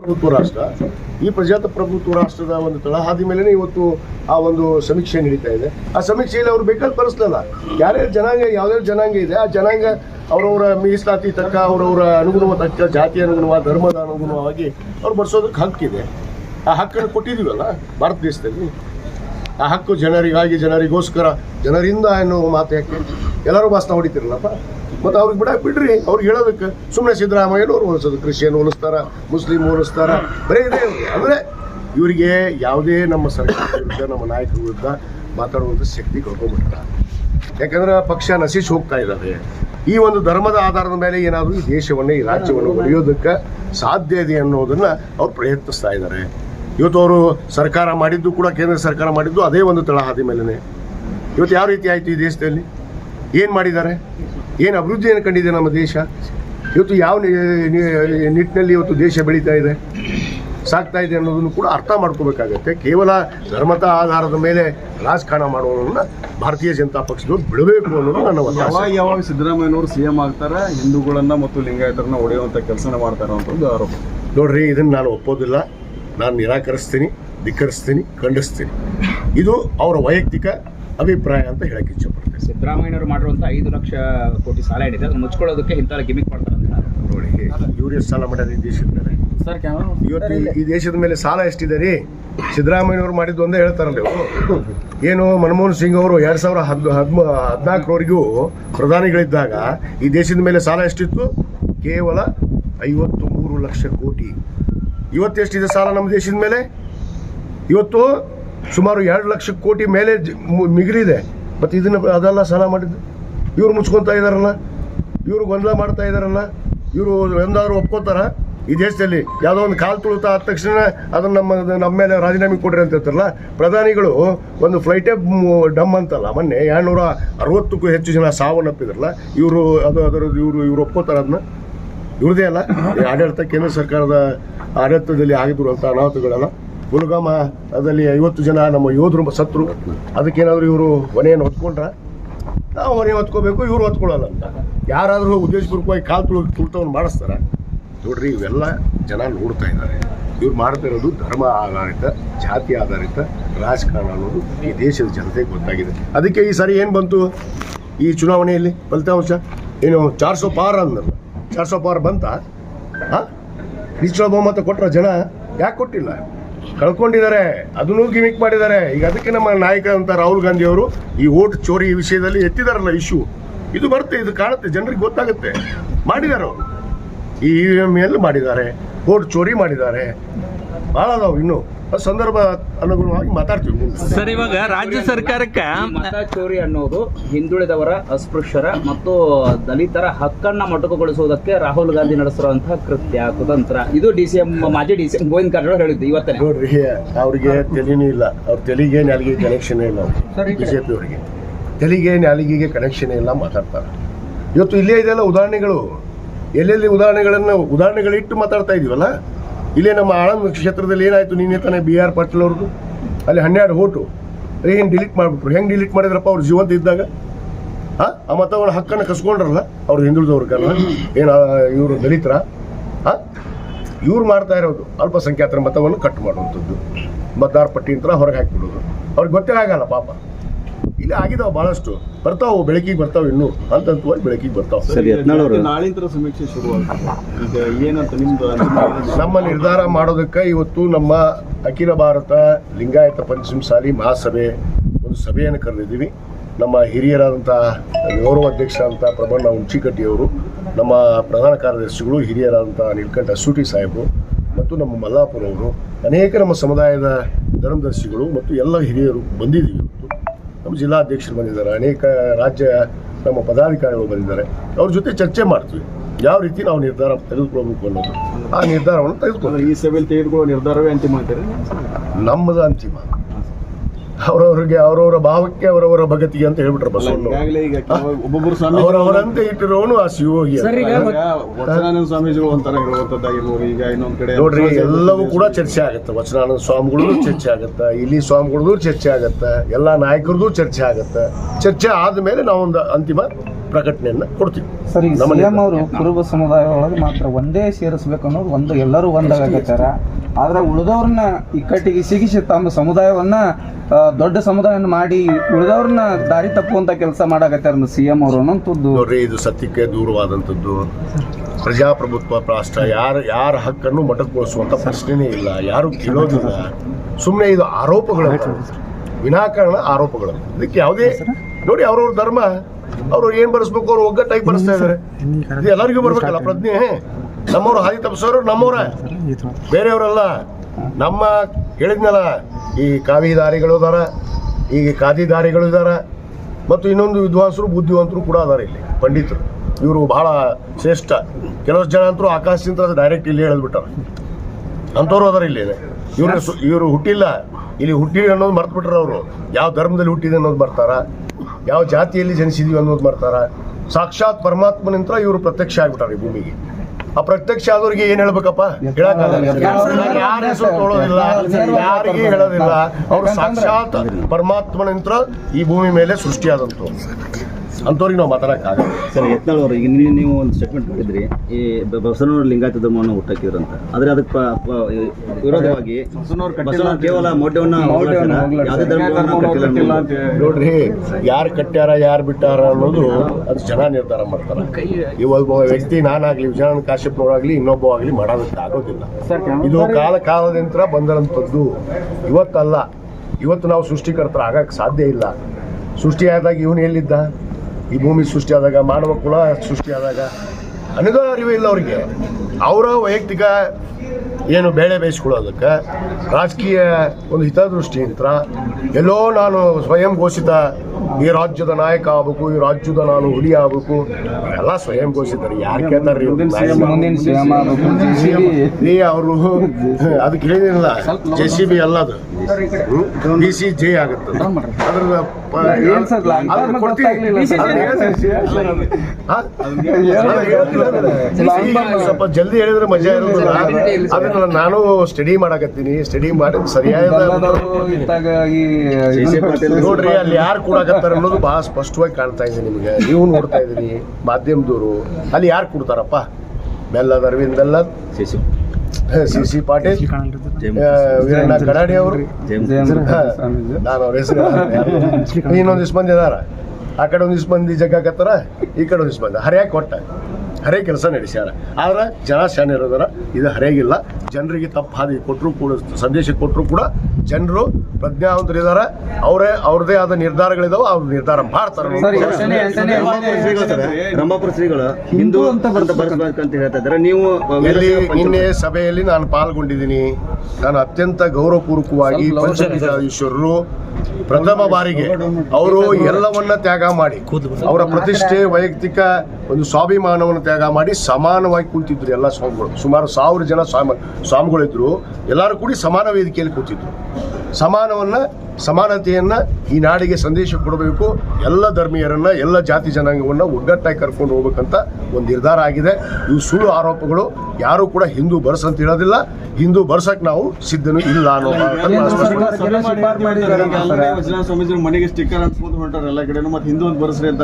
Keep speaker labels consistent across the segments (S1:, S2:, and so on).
S1: ಪ್ರಭುತ್ವ ರಾಷ್ಟ್ರ. ಈ ಪ್ರಜಾಪ್ರಭುತ್ವ ರಾಷ್ಟ್ರದ ಒಂದು ತಳಹಾದಿ ಮೇಲೇ ಇವತ್ತು ಆ ಒಂದು ಸಮೀಕ್ಷೆ ನಡೀತಾ ಇದೆ. ಆ ಸಮೀಕ್ಷೆಯಲ್ಲಿ ಅವ್ರು ಬೇಕಾದ ಬರೆಸ್ಲಲ್ಲ ಯಾರ್ಯಾರ ಜನಾಂಗ ಯಾವ್ಯಾವ ಜನಾಂಗ ಇದೆ, ಆ ಜನಾಂಗ ಅವರವರ ಮೀಸಲಾತಿ ತಕ್ಕ, ಅವರವರ ಅನುಗುಣವ ತಕ್ಕ ಜಾತಿ ಅನುಗುಣವ, ಧರ್ಮದ ಅನುಗುಣವಾಗಿ ಅವ್ರು ಬರ್ಸೋದಕ್ಕೆ ಹಕ್ಕಿದೆ ಆ ಹಕ್ಕನ್ನು ಕೊಟ್ಟಿದ್ದೀವಲ್ಲ ಭಾರತ ದೇಶದಲ್ಲಿ. ಆ ಹಕ್ಕು ಜನರಿಗಾಗಿ, ಜನರಿಗೋಸ್ಕರ, ಜನರಿಂದ ಎನ್ನುವ ಮಾತು ಯಾಕೆ? ಎಲ್ಲರೂ ಭಾಷಣ ಹೊಡಿತಿರಲ್ಲಪ್ಪ? ಮತ್ತು ಅವ್ರಿಗೆ ಬಿಡ, ಬಿಡ್ರಿ ಅವ್ರಿಗೆ ಹೇಳೋದಕ್ಕೆ ಸುಮ್ಮನೆ ಸಿದ್ದರಾಮಯ್ಯನವ್ರು ಹೊಲಿಸೋದು. ಕ್ರಿಶ್ಚಿಯನ್ ಹೋಲಿಸ್ತಾರ, ಮುಸ್ಲಿಂ ಹೋಲಿಸ್ತಾರ, ಬರೀ ಇದೆ. ಅಂದ್ರೆ ಇವರಿಗೆ ಯಾವುದೇ ನಮ್ಮ ಸರ್ಕಾರ ವಿರುದ್ಧ, ನಮ್ಮ ನಾಯಕರ ವಿರುದ್ಧ ಮಾತಾಡುವಂಥ ಶಕ್ತಿ ಕಳ್ಕೊಂಡ್ಬಿಟ್ಟ. ಯಾಕಂದ್ರೆ ಪಕ್ಷ ನಶಿಸಿ ಹೋಗ್ತಾ ಇದ್ದಾರೆ ಈ ಒಂದು ಧರ್ಮದ ಆಧಾರದ ಮೇಲೆ ಏನಾದರೂ ಈ ದೇಶವನ್ನು, ಈ ರಾಜ್ಯವನ್ನು ಒಡೆಯೋದಕ್ಕೆ ಸಾಧ್ಯ ಇದೆ ಅನ್ನೋದನ್ನು ಅವ್ರು ಪ್ರಯತ್ನಿಸ್ತಾ ಇದ್ದಾರೆ. ಇವತ್ತು ಅವರು ಸರ್ಕಾರ ಮಾಡಿದ್ದು ಕೂಡ ಕೇಂದ್ರ ಸರ್ಕಾರ ಮಾಡಿದ್ದು ಅದೇ ಒಂದು ತಳಹಾದಿ ಮೇಲೆನೆ. ಇವತ್ತು ಯಾವ ರೀತಿ ಆಯಿತು ಈ ದೇಶದಲ್ಲಿ? ಏನು ಮಾಡಿದ್ದಾರೆ? ಏನು ಅಭಿವೃದ್ಧಿಯನ್ನು ಕಂಡಿದೆ ನಮ್ಮ ದೇಶ? ಇವತ್ತು ಯಾವ ನಿಟ್ಟಿನಲ್ಲಿ ಇವತ್ತು ದೇಶ ಬೆಳೀತಾ ಇದೆ? ಸಾಕ್ತಾ ಇದೆ ಅನ್ನೋದನ್ನು ಕೂಡ ಅರ್ಥ ಮಾಡ್ಕೋಬೇಕಾಗತ್ತೆ. ಕೇವಲ ಧರ್ಮದ ಆಧಾರದ ಮೇಲೆ ರಾಜಕಾರಣ ಮಾಡುವವರನ್ನ ಭಾರತೀಯ ಜನತಾ ಪಕ್ಷದವರು ಬಿಡಬೇಕು ಅನ್ನೋದು ನನ್ನ
S2: ಯಾವಾಗ ಯಾವಾಗ ಸಿದ್ದರಾಮಯ್ಯನವರು ಸಿಎಂ ಆಗ್ತಾರೆ ಹಿಂದೂಗಳನ್ನ ಮತ್ತು ಲಿಂಗಾಯತರನ್ನ ಹೊಡೆಯುವಂತ ಕೆಲಸನ ಮಾಡ್ತಾರೆ ಅಂತ ಒಂದು ಆರೋಪ.
S1: ನೋಡ್ರಿ ಇದನ್ನು ನಾನು ಒಪ್ಪೋದಿಲ್ಲ. ನಾನು ನಿರಾಕರಿಸ್ತೀನಿ ಧಿಕ್ಕರಿಸ್ತೀನಿ ಖಂಡಿಸ್ತೀನಿ. ಇದು ಅವರ ವೈಯಕ್ತಿಕ ಅಭಿಪ್ರಾಯ ಅಂತ ಹೇಳಕ್ಕೆ ಇಚ್ಛಪಡ್ತೇನೆ.
S3: ಸಿದ್ದರಾಮಯ್ಯನವರು ಮಾಡಿರುವಂತ ಐದು ಲಕ್ಷ ಕೋಟಿ ಸಾಲ ಏನಿದೆ ಅದನ್ನ ಮುಚ್ಕೊಳ್ಳೋದಕ್ಕೆ ಇಂಥ ಗಿಮಿಕ್ ಮಾಡ್ತಾರೆ ಅಂತ
S1: ನೋಡಿ ಇವ್ರು ಎಷ್ಟು ಸಾಲ ಮಾಡ್ಯಾರ ಈ ದೇಶದ ಮೇಲೆ
S2: ಸರ್ ಕ್ಯಾಮರಾ
S1: ಇವತ್ತು ಈ- ಈ ದೇಶದ ಮೇಲೆ ಸಾಲ ಎಷ್ಟಿದೆ ರೀ? ಸಿದ್ದರಾಮಯ್ಯನವರು ಮಾಡಿದ್ದು ಒಂದೇ ಹೇಳ್ತಾರಲ್ಲ ಏನು ಮನಮೋಹನ್ ಸಿಂಗ್ ಅವರು ಎರಡು ಸಾವಿರ ಹದ್ ಹದ್ಮ ಹದಿನಾಲ್ಕರವರೆಗೂ ಪ್ರಧಾನಿಗಳಿದ್ದಾಗ ಈ ದೇಶದ ಮೇಲೆ ಸಾಲ ಎಷ್ಟಿತ್ತು? ಕೇವಲ ಐವತ್ತು ಮೂರು ಲಕ್ಷ ಕೋಟಿ. ಇವತ್ತು ಎಷ್ಟಿದೆ ಸಾಲ ನಮ್ಮ ದೇಶದ ಮೇಲೆ? ಇವತ್ತು ಸುಮಾರು ಎರಡು ಲಕ್ಷ ಕೋಟಿ ಮೇಲೆ ಮಿಗಿಲಿದೆ. ಮತ್ತು ಇದನ್ನ ಅದೆಲ್ಲ ಸಾಲ ಮಾಡಿದ್ದು? ಇವ್ರು ಮುಚ್ಕೊತಾ ಇದಾರಲ್ಲ? ಇವರು ಗೊಂದಲ ಮಾಡ್ತಾ ಇದಾರಲ್ಲ? ಇವರು ಎಂದಾದ್ರು ಒಪ್ಕೋತಾರ? ಈ ದೇಶದಲ್ಲಿ ಯಾವುದೋ ಒಂದು ಕಾಲು ತುಳಿತ ಆದ ತಕ್ಷಣ ಅದನ್ನ ನಮ್ಮ ನಮ್ಮ ಮೇಲೆ ರಾಜೀನಾಮೆ ಕೊಡ್ರಿ ಅಂತ ಹೇಳ್ತಾರಲ್ಲ? ಪ್ರಧಾನಿಗಳು ಒಂದು ಫ್ಲೈಟೇ ಡಮ್ ಅಂತಲ್ಲ, ಮೊನ್ನೆ ಎರಡ್ನೂರ ಅರವತ್ತಕ್ಕೂ ಹೆಚ್ಚು ಜನ ಸಾವನ್ನಪ್ಪಿದ್ರಲ್ಲ ಇವರು ಅದು ಅದರ ಇವರು ಇವ್ರು ಒಪ್ಕೋತಾರ ಅದನ್ನ ಇವ್ರದೇ ಅಲ್ಲ? ಆಡಳಿತ ಕೇಂದ್ರ ಸರ್ಕಾರದ ಆಡಳಿತದಲ್ಲಿ ಅಂತ ಅನಾಹುತಗಳೆಲ್ಲ ಪುಲ್ಗಾಮ ಅದರಲ್ಲಿ ಐವತ್ತು ಜನ ನಮ್ಮ ಯೋಧರು ಸತ್ರು. ಅದಕ್ಕೇನಾದರೂ ಇವರು ಹೊಣೆಯನ್ನು ಹೊತ್ಕೊಂಡ್ರ? ನಾವು ಹೊಣೆ ಹೊತ್ಕೋಬೇಕು, ಇವ್ರು ಹೊತ್ಕೊಳ್ಳಲ್ಲ. ಅಂತ ಯಾರಾದರೂ ಉದ್ದೇಶಪೂರ್ವಕವಾಗಿ ಕಾಲು ತುಳು ತುಳಿತವನ್ನು ಮಾಡಿಸ್ತಾರೆ. ನೋಡ್ರಿ, ಇವೆಲ್ಲ ಜನ ನೋಡ್ತಾ ಇದ್ದಾರೆ. ಇವ್ರು ಮಾಡ್ತಾ ಇರೋದು ಧರ್ಮ ಆಧಾರಿತ, ಜಾತಿ ಆಧಾರಿತ ರಾಜಕಾರಣ ಅನ್ನೋದು ಈ ದೇಶದ ಜನತೆಗೆ ಗೊತ್ತಾಗಿದೆ. ಅದಕ್ಕೆ ಈ ಸಾರಿ ಏನು ಬಂತು? ಈ ಚುನಾವಣೆಯಲ್ಲಿ ಫಲಿತಾಂಶ? ಏನು ಚಾರ್ ಸौ ಪಾರ್ ಅಂದ್ರಲ್ಲ. ಚಾರ್ ಸೋ ಪಾರ್ ಬಂತ? ಹಾಂ? ಬಹುಮತ ಕೊಟ್ಟರೆ ಜನ ಯಾಕೆ ಕೊಟ್ಟಿಲ್ಲ? ಕಳ್ಕೊಂಡಿದ್ದಾರೆ. ಅದನ್ನು ಗಿಮಿಕ್ ಮಾಡಿದ್ದಾರೆ. ಈಗ ಅದಕ್ಕೆ ನಮ್ಮ ನಾಯಕ ಅಂತ ರಾಹುಲ್ ಗಾಂಧಿ ಅವರು ಈ ಓಟ್ ಚೋರಿ ವಿಷಯದಲ್ಲಿ ಎತ್ತಿದಾರಲ್ಲ ಇಶ್ಯೂ ಇದು ಬರುತ್ತೆ, ಇದು ಕಾಣುತ್ತೆ, ಜನರಿಗೆ ಗೊತ್ತಾಗುತ್ತೆ. ಮಾಡಿದ್ದಾರೆ ಅವರು. ಈ ಇ ಎಂ ಎಲ್ ಮಾಡಿದ್ದಾರೆ? ಓಟ್ ಚೋರಿ ಮಾಡಿದ್ದಾರೆ. ಭಾಳ ಅದಾವು ಇನ್ನು. ಆ ಸಂದರ್ಭ ಅನುಗುಣವಾಗಿ ಮಾತಾಡ್ತೀವಿ
S4: ಸರ್ ಇವಾಗ ರಾಜ್ಯ ಸರ್ಕಾರಕ್ಕೆ
S3: ಈ ಮತ ಚೋರಿ ಅನ್ನೋದು ಹಿಂದುಳಿದವರ ಅಸ್ಪೃಶ್ಯರ ಮತ್ತು ದಲಿತರ ಹಕ್ಕನ್ನ ಮೊಟಕುಗೊಳಿಸುವುದಕ್ಕೆ ರಾಹುಲ್ ಗಾಂಧಿ ನಡೆಸಿರುವಂತಹ ಕೃತ್ಯ ಕುತಂತ್ರ. ಇದು ಡಿ ಸಿ ಎಂ ಮಾಜಿ D C M Govind Karjol ಹೇಳಿದ್ದು ಇವತ್ತೇ.
S1: ನೋಡ್ರಿ ಅವ್ರಿಗೆ ತೆಲಿನೂ ಇಲ್ಲ. ಅವ್ರ ತೆಲಿಗೆ ನಾಲಿಗೆ ಕನೆಕ್ಷನ್ ಇಲ್ಲ ಬಿಜೆಪಿ ಅವರಿಗೆ. ತೆಲಿಗೆ ನಾಲಿಗೆಗೆ ಕನೆಕ್ಷನ್ ಇಲ್ಲ ಮಾತಾಡ್ತಾರೆ. ಇವತ್ತು ಇಲ್ಲೇ ಇದೆಲ್ಲ ಉದಾಹರಣೆಗಳು. ಎಲ್ಲೆಲ್ಲಿ ಉದಾಹರಣೆಗಳನ್ನು ಉದಾಹರಣೆಗಳಿಟ್ಟು ಮಾತಾಡ್ತಾ ಇದೀವಲ್ಲ? ಇಲ್ಲೇ ನಮ್ಮ ಆಳಂದ ಕ್ಷೇತ್ರದಲ್ಲಿ ಏನಾಯ್ತು? ನಿನ್ನೆ ತಾನೇ ಬಿ ಆರ್ ಪಾಟೀಲ್ ಅವ್ರದ್ದು? ಅಲ್ಲಿ ಹನ್ನೆರಡು ಓಟು ಏನು ಡಿಲೀಟ್ ಮಾಡಿಬಿಟ್ರು? ಹೆಂಗೆ ಡಿಲೀಟ್ ಮಾಡಿದ್ರಪ್ಪ? ಅವ್ರು ಜೀವಂತ ಇದ್ದಾಗ? ಹಾಂ? ಆ ಮತಗಳ ಹಕ್ಕನ್ನು ಕಸ್ಕೊಂಡ್ರಲ್ಲ? ಅವ್ರು ಹಿಂದುಳಿದವ್ರಿಗಲ್ಲ? ಏನು ಇವರು ದಲಿತರ? ಹಾಂ? ಇವ್ರು ಮಾಡ್ತಾ ಇರೋದು ಅಲ್ಪಸಂಖ್ಯಾತರ ಮತವನ್ನು ಕಟ್ ಮಾಡುವಂಥದ್ದು. ಮತದಾರ ಪಟ್ಟಿ ಅಂತ ಹೊರಗೆ ಹಾಕಿಬಿಡೋದು. ಅವ್ರಿಗೆ ಗೊತ್ತೇ ಆಗಲ್ಲ ಪಾಪ. ಇಲ್ಲಿ ಆಗಿದಾವ ಭಾಳಷ್ಟು ಬರ್ತಾವ ಬೆಳಕಿಗೆ ಬರ್ತಾವ ಇನ್ನು. ಹಂತ ಹಂತವಾಗಿ ಬೆಳಕಿಗೆ ಬರ್ತಾವ.
S2: ಸರಿ ನಾಳಿಂತರ ಸಮೀಕ್ಷೆ ಶುರು ಈಗ ಏನಂತ ನಿಮ್ದು ಅಂತಿಮ
S1: ನಮ್ಮ ನಿರ್ಧಾರ ಮಾಡೋದಕ್ಕೆ ಇವತ್ತು ನಮ್ಮ ಅಖಿಲ ಭಾರತ ಲಿಂಗಾಯತ ಪಂಚಮಸಾಲಿ ಮಹಾಸಭೆ ಒಂದು ಸಭೆಯನ್ನು ಕರೆದಿದ್ದೀವಿ. ನಮ್ಮ ಹಿರಿಯರಾದಂತಹ ಗೌರವ ಅಧ್ಯಕ್ಷರಾದಂಥ ಪ್ರಬಣ್ಣ ಹುಂಚಿಕಟ್ಟಿಯವರು ನಮ್ಮ ಪ್ರಧಾನ ಕಾರ್ಯದರ್ಶಿಗಳು ಹಿರಿಯರಾದಂಥ ನೀಲಕಂಠ ಸೂಟಿ ಸಾಹೇಬರು ಮತ್ತು ನಮ್ಮ ಮಲ್ಲಾಪುರ ಅವರು ಅನೇಕ ನಮ್ಮ ಸಮುದಾಯದ ಧರ್ಮದರ್ಶಿಗಳು ಮತ್ತು ಎಲ್ಲ ಹಿರಿಯರು ಬಂದಿದ್ದೀವಿ. ನಮ್ಮ ಜಿಲ್ಲಾಧ್ಯಕ್ಷರು ಬಂದಿದ್ದಾರೆ ಅನೇಕ ರಾಜ್ಯ ನಮ್ಮ ಪದಾಧಿಕಾರಿಗಳು ಬಂದಿದ್ದಾರೆ. ಅವ್ರ ಜೊತೆ ಚರ್ಚೆ ಮಾಡ್ತೀವಿ. ಯಾವ ರೀತಿ ನಾವು ನಿರ್ಧಾರ ತೆಗೆದುಕೊಳ್ಬೇಕು ಅನ್ನೋದು. ಆ ನಿರ್ಧಾರವನ್ನು
S2: ತೆಗೆದುಕೊಳ್ಳೋದು ಈ ಸಭೆಯಲ್ಲಿ ತೆಗೆದುಕೊಳ್ಳೋ ನಿರ್ಧಾರವೇ ಅಂತಿಮ ಅಂತಾರೆ?
S1: ನಮ್ಮದು ಅಂತಿಮ. ಅವರವರಿಗೆ ಅವರವರ ಭಾವಕ್ಕೆ ಅವರವರ ಭಗತಿಗೆ ಅಂತ ಹೇಳ್ಬಿಟ್ರೆ ಬಸವಣ್ಣ
S2: ಈಗಾಗಲೇ ಈಗ ಒಬ್ಬೊಬ್ಬರು ಸ್ವಾಮಿ
S1: ಅವರವರಂತೆ ಇಟ್ಟಿರೋನು ಆ ಶಿವೋಗಿ ಅಂತ.
S2: ವಚನಾನಂದ ಸ್ವಾಮೀಜಿಗಳು ಒಂಥರ ಹೇಳುವಂತದ್ದಾಗಿರ್ಬೋದು ಈಗ ಇನ್ನೊಂದ್ ಕಡೆ
S1: ನೋಡ್ರಿ ಎಲ್ಲವೂ ಕೂಡ ಚರ್ಚೆ ಆಗುತ್ತೆ. ವಚನಾನಂದ ಸ್ವಾಮಿಗಳದ್ದು ಚರ್ಚೆ ಆಗುತ್ತೆ. ಇಲ್ಲಿ ಸ್ವಾಮಿಗಳದ್ದು ಚರ್ಚೆ ಆಗುತ್ತೆ. ಎಲ್ಲ ನಾಯಕರದ್ದು ಚರ್ಚೆ ಆಗುತ್ತೆ. ಚರ್ಚೆ ಆದ್ಮೇಲೆ ನಾವೊಂದು ಅಂತಿಮ ಪ್ರಕಟಣೆಯನ್ನ ಕೊಡ್ತೀವಿ.
S5: ಸರಿ ಸಿಎಂ ಅವರು ಕುರುಬ ಸಮುದಾಯ ಒಳಗೆ ಮಾತ್ರ ಒಂದೇ ಸೇರಿಸ್ಬೇಕು ಅನ್ನೋದು ಒಂದು ಎಲ್ಲರೂ ಒಂದಾಗತ್ತಾರ ಆದ್ರೆ ಉಳಿದವ್ರನ್ನ ಇಕ್ಕಟ್ಟಿಗೆ ಸಿಗಿಸಿ ತಮ್ಮ ಸಮುದಾಯವನ್ನ ದೊಡ್ಡ ಸಮುದಾಯನ ಮಾಡಿ ಉಳಿದವ್ರನ್ನ ದಾರಿ ತಪ್ಪುವಂತ ಕೆಲಸ ಮಾಡಾಕತ್ತಾರ ಸಿ ಎಂ ಅವರು ಅನ್ನೋಂಥದ್ದು.
S1: ನೋಡ್ರಿ ಇದು ಸತ್ಯಕ್ಕೆ ದೂರವಾದಂಥದ್ದು. ಪ್ರಜಾಪ್ರಭುತ್ವ ರಾಷ್ಟ್ರ ಯಾರ ಯಾರ ಹಕ್ಕನ್ನು ಮೊಟಕುಗೊಳಿಸುವಂತ ಪ್ರಶ್ನೆನೇ ಇಲ್ಲ ಯಾರು ಕೇಳೋದಿಲ್ಲ. ಸುಮ್ಮನೆ ಇದು ಆರೋಪಗಳು ವಿನಾಕಾರಣ ಆರೋಪಗಳು ಇದಕ್ಕೆ ಯಾವುದೇ ನೋಡಿ ಅವ್ರವ್ರ ಧರ್ಮ ಅವ್ರು ಏನ್ ಬರೆಸ್ಬೇಕು ಅವ್ರು ಒಗ್ಗಟ್ಟಾಗಿ ಬರೆಸ್ತಾ ಇದಾರೆ. ಇದು ಎಲ್ಲರಿಗೂ ಬರ್ಬೇಕಲ್ಲ ಪ್ರಜ್ಞೆ? ನಮ್ಮವ್ರು ಹಾದಿ ತಪ್ಪಿಸೋರು ನಮ್ಮವ್ರ. ಬೇರೆಯವರಲ್ಲ ನಮ್ಮ ಹೇಳಿದ್ನಲ್ಲ ಈ ಕಾವಿದಾರಿಗಳು ಇದಾರ ಈ ಖಾದಿದಾರಿಗಳು ಇದಾರ ಮತ್ತು ಇನ್ನೊಂದು ವಿದ್ವಾಂಸರು ಬುದ್ಧಿವಂತರು ಕೂಡ ಅದಾರ ಇಲ್ಲಿ ಪಂಡಿತರು. ಇವರು ಬಹಳ ಶ್ರೇಷ್ಠ. ಕೆಲವಷ್ಟು ಜನ ಅಂತೂ ಆಕಾಶದಿಂದ ಡೈರೆಕ್ಟ್ ಇಲ್ಲಿ ಹೇಳಿದ್ಬಿಟ್ಟಾರ ಅಂಥವ್ರು ಅದಾರ ಇಲ್ಲಿ. ಇವ್ರ ಇವರು ಹುಟ್ಟಿಲ್ಲ. ಇಲ್ಲಿ ಹುಟ್ಟಿ ಅನ್ನೋದು ಮರ್ತು ಬಿಟ್ರ ಅವರು. ಯಾವ ಧರ್ಮದಲ್ಲಿ ಹುಟ್ಟಿದೆ ಅನ್ನೋದು ಬರ್ತಾರ ಯಾವ ಜಾತಿಯಲ್ಲಿ ಜನಿಸಿದೀವಿ ಅನ್ನೋದು ಮಾಡ್ತಾರೆ. ಸಾಕ್ಷಾತ್ ಪರಮಾತ್ಮನಿಂತ್ರ ಇವರು ಪ್ರತ್ಯಕ್ಷ ಆಗ್ಬಿಟ್ಟಾರ ಭೂಮಿಗೆ. ಆ ಪ್ರತ್ಯಕ್ಷ ಆದವ್ರಿಗೆ ಏನ್ ಹೇಳ್ಬೇಕಪ್ಪ? ತೊಗೊಳೋದಿಲ್ಲ ಯಾರಿಗೆ ಹೇಳೋದಿಲ್ಲ. ಅವ್ರು ಸಾಕ್ಷಾತ್ ಪರಮಾತ್ಮನಿಂತ್ರ ಈ ಭೂಮಿ ಮೇಲೆ ಸೃಷ್ಟಿಯಾದಂತು ಅಂಥವ್ರಿಗೆ ನಾವು ಮಾತಾಡೋಕ್ಕಾಗಲ್ಲ.
S6: ಸರ್ ಯತ್ನಾಳ್ ಅವರು ಈಗ ನೀವು ನೀವು ಒಂದು ಸ್ಟೇಟ್ಮೆಂಟ್ ಮಾಡಿದ್ರಿ ಈ ಬಸವನವರು ಲಿಂಗಾಯತ ಧರ್ಮವನ್ನು ಹುಟ್ಟಾಕಿದ್ರಂತ ಆದರೆ ಅದಕ್ಕೆ ಪ- ಪ- ವಿರೋಧವಾಗಿ
S2: ಬಸವನವ್ರು
S6: ಕೇವಲ ಮೌಢ್ಯವನ್ನ. ಯಾವುದೇ ಧರ್ಮವನ್ನು ಕಟ್ಟಿಲ್ಲ
S1: ನೋಡ್ರಿ ಯಾರು ಕಟ್ಟ್ಯಾರ ಯಾರು ಬಿಟ್ಟಾರ ಅನ್ನೋದು ಅದು ಜನ ನಿರ್ಧಾರ ಮಾಡ್ತಾರೆ. ಈ ಒಬ್ಬ ವ್ಯಕ್ತಿ ನಾನಾಗ್ಲಿ ವಿಜಯನಂದ ಕಾಶ್ಯಪ್ನವರಾಗ್ಲಿ ಇನ್ನೊಬ್ಬ ಆಗಲಿ ಮಾಡೋದಕ್ಕೆ ಆಗೋದಿಲ್ಲ ಇದು ಕಾಲ ಕಾಲದಿಂದ ಬಂದಂಥದ್ದು ಇವತ್ತಲ್ಲ ಇವತ್ತು ನಾವು ಸೃಷ್ಟಿಕರ್ತರ ಆಗಕ್ಕೆ ಸಾಧ್ಯ ಇಲ್ಲ. ಸೃಷ್ಟಿಯಾದಾಗ ಇವನು ಎಲ್ಲಿದ್ದ? ಈ ಭೂಮಿ ಸೃಷ್ಟಿಯಾದಾಗ, ಮಾನವ ಕುಲ ಸೃಷ್ಟಿಯಾದಾಗ ಅನ್ನೋದು ಅರಿವು ಇಲ್ಲ ಅವರಿಗೆ. ಅವರ ವೈಯಕ್ತಿಕ ಏನು ಬೇಳೆ ಬೇಯಿಸ್ಕೊಳ್ಳೋದಕ್ಕೆ, ರಾಜಕೀಯ ಒಂದು ಹಿತದೃಷ್ಟಿಯಿಂದ ಎಲ್ಲೋ ನಾನು ಸ್ವಯಂ ಘೋಷಿತ ಈ ರಾಜ್ಯದ ನಾಯಕ ಆಗ್ಬೇಕು ಈ ರಾಜ್ಯದ ನಾನು ಹುಲಿ ಆಗ್ಬೇಕು ಎಲ್ಲ ಸ್ವಯಂ ಘೋಷಿತರು ಯಾರು ಕೇಳ್ತಾರ್ರಿ ನೀ ಅವರು ಅದಕ್ಕೆ ಹೇಳಿದಿಲ್ಲ ಜೆ ಸಿ ಬಿ ಅಲ್ಲ ಅದು ಡಿ ಸಿ ಜೆ ಆಗುತ್ತೆ ಸ್ವಲ್ಪ ಜಲ್ದಿ ಹೇಳಿದ್ರೆ ಮಜಾ ಇರೋದಿಲ್ಲ ಅದನ್ನ ನಾನು ಸ್ಟಡಿ ಮಾಡಕತ್ತೀನಿ. ಸ್ಟಡಿ ಮಾಡಿ ಸರಿಯಾದ ನೋಡ್ರಿ ಅಲ್ಲಿ ಯಾರು ಕೂಡಕತ್ತಾರ ಅನ್ನೋದು ಬಹಳ ಸ್ಪಷ್ಟವಾಗಿ ಕಾಣ್ತಾ ಇದೆ ನಿಮಗೆ. ನೀವು ನೋಡ್ತಾ ಇದ್ದೀರಿ ಮಾಧ್ಯಮದವರು. ಅಲ್ಲಿ ಯಾರು ಕೊಡ್ತಾರಪ್ಪ? ಬೆಲ್ಲದ ಅರವಿಂದ್ ಬೆಲ್ಲ
S6: ಸಿ ಸಿ
S1: ಪಾಟೀಲ್ ವೀರಣ್ಣ ಕಡಾಡಿ ಅವರು. ನಾನು ಅವ್ರ ಹೆಸರು ಇನ್ನೊಂದಿಷ್ಟು ಮಂದಿ ಅದಾರ? ಆ ಕಡೆ ಒಂದಿಷ್ಟು ಮಂದಿ ಜಗ್ಗಾಕತ್ತಾರ ಈ ಕಡೆ ಒಂದಿಷ್ಟು ಮಂದಿ ಹರಿಯಾಗಿ ಕೊಟ್ಟ. ಹರೇ ಕೆಲಸ ನಡೆಸ್ಯಾರ. ಆದ್ರೆ ಜನ ಶಾನೆ ಇರೋದಾರ ಇದು ಹರಿಯಾಗಿಲ್ಲ. ಜನರಿಗೆ ತಪ್ಪು ಹಾದಿ ಕೊಟ್ಟರು ಕೂಡ ಸಂದೇಶ ಕೊಟ್ಟರು ಕೂಡ ಜನರು ಪ್ರಜ್ಞಾವಂತರಿದ್ದಾರೆ. ಅವರೇ ಅವ್ರದೇ ಆದ ನಿರ್ಧಾರಗಳಿದಾವೆ ಅವ್ರ ನಿರ್ಧಾರ ಮಾಡ್ತಾರೆ.
S6: ಶ್ರೀಗಳು ಸರ್ ಶ್ರೀಗಳು ಹಿಂದೂ
S5: ಅಂತ
S6: ಅಂತ ಹೇಳ್ತಾ ಇದ್ದಾರೆ. ನೀವು
S1: ಇಲ್ಲಿ ನಿನ್ನೆ ಸಭೆಯಲ್ಲಿ ನಾನು ಪಾಲ್ಗೊಂಡಿದ್ದೀನಿ. ನಾನು ಅತ್ಯಂತ ಗೌರವಪೂರ್ವಕವಾಗಿ ಪಂಚಪೀಠಾಧೀಶ್ವರರು ಪ್ರಥಮ ಬಾರಿಗೆ ಅವರು ಎಲ್ಲವನ್ನ ತ್ಯಾಗ ಮಾಡಿ. ಅವರ ಪ್ರತಿಷ್ಠೆ ವೈಯಕ್ತಿಕ ಒಂದು ಸ್ವಾಭಿಮಾನವನ್ನು ತ್ಯಾಗ ಮಾಡಿ ಸಮಾನವಾಗಿ ಕೂತಿದ್ರು ಎಲ್ಲ ಸ್ವಾಮಿಗಳು. ಸುಮಾರು ಸಾವಿರ ಜನ ಸ್ವಾಮಿ ಸ್ವಾಮಿಗಳಿದ್ರು. ಎಲ್ಲರೂ ಕೂಡಿ ಸಮಾನ ವೇದಿಕೆಯಲ್ಲಿ ಕೂತಿದ್ರು. ಸಮಾನವನ್ನ ಸಮಾನತೆಯನ್ನು ಈ ನಾಡಿಗೆ ಸಂದೇಶ ಕೊಡಬೇಕು. ಎಲ್ಲ ಧರ್ಮೀಯರನ್ನು ಎಲ್ಲ ಜಾತಿ ಜನಾಂಗವನ್ನ ಒಗ್ಗಟ್ಟಾಗಿ ಕರ್ಕೊಂಡು ಹೋಗ್ಬೇಕಂತ ಒಂದು ನಿರ್ಧಾರ ಆಗಿದೆ. ಇವು ಸುಳ್ಳು ಆರೋಪಗಳು. ಯಾರು ಕೂಡ ಹಿಂದೂ ಬರ್ಸಂತ ಹೇಳೋದಿಲ್ಲ. ಹಿಂದೂ ಬರ್ಸಕ್ಕೆ ನಾವು ಸಿದ್ಧನೂ ಇಲ್ಲ ಅನ್ನೋ
S5: ಅಂತ
S2: ಮನೆಗೆ ಸ್ಟಿಕ್ಕರ್ ಎಲ್ಲ ಕಡೆನೂ ಮತ್ತೆ ಹಿಂದೂ ಅಂತ ಬರ್ಸ್ರಿ ಅಂತ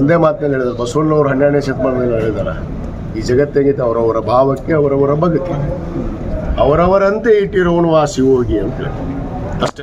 S1: ಒಂದೇ ಮಾತಿನಲ್ಲಿ ಹೇಳಿದ್ರು. ಬಸವಣ್ಣವ್ರು ಹನ್ನೆರಡನೇ ಶತಮಾನದಲ್ಲಿ ಹೇಳಿದಾರೆ. ಈ ಜಗತ್ತಿಗೆ ಅವರವರ ಭಾವಕ್ಕೆ ಅವರವರ ಭಗತಿ. ಅವರವರಂತೆ ಇಟ್ಟಿರೋನು ವಾಸಿ ಹೋಗಿ ಅಂತ. ಅಷ್ಟೇ.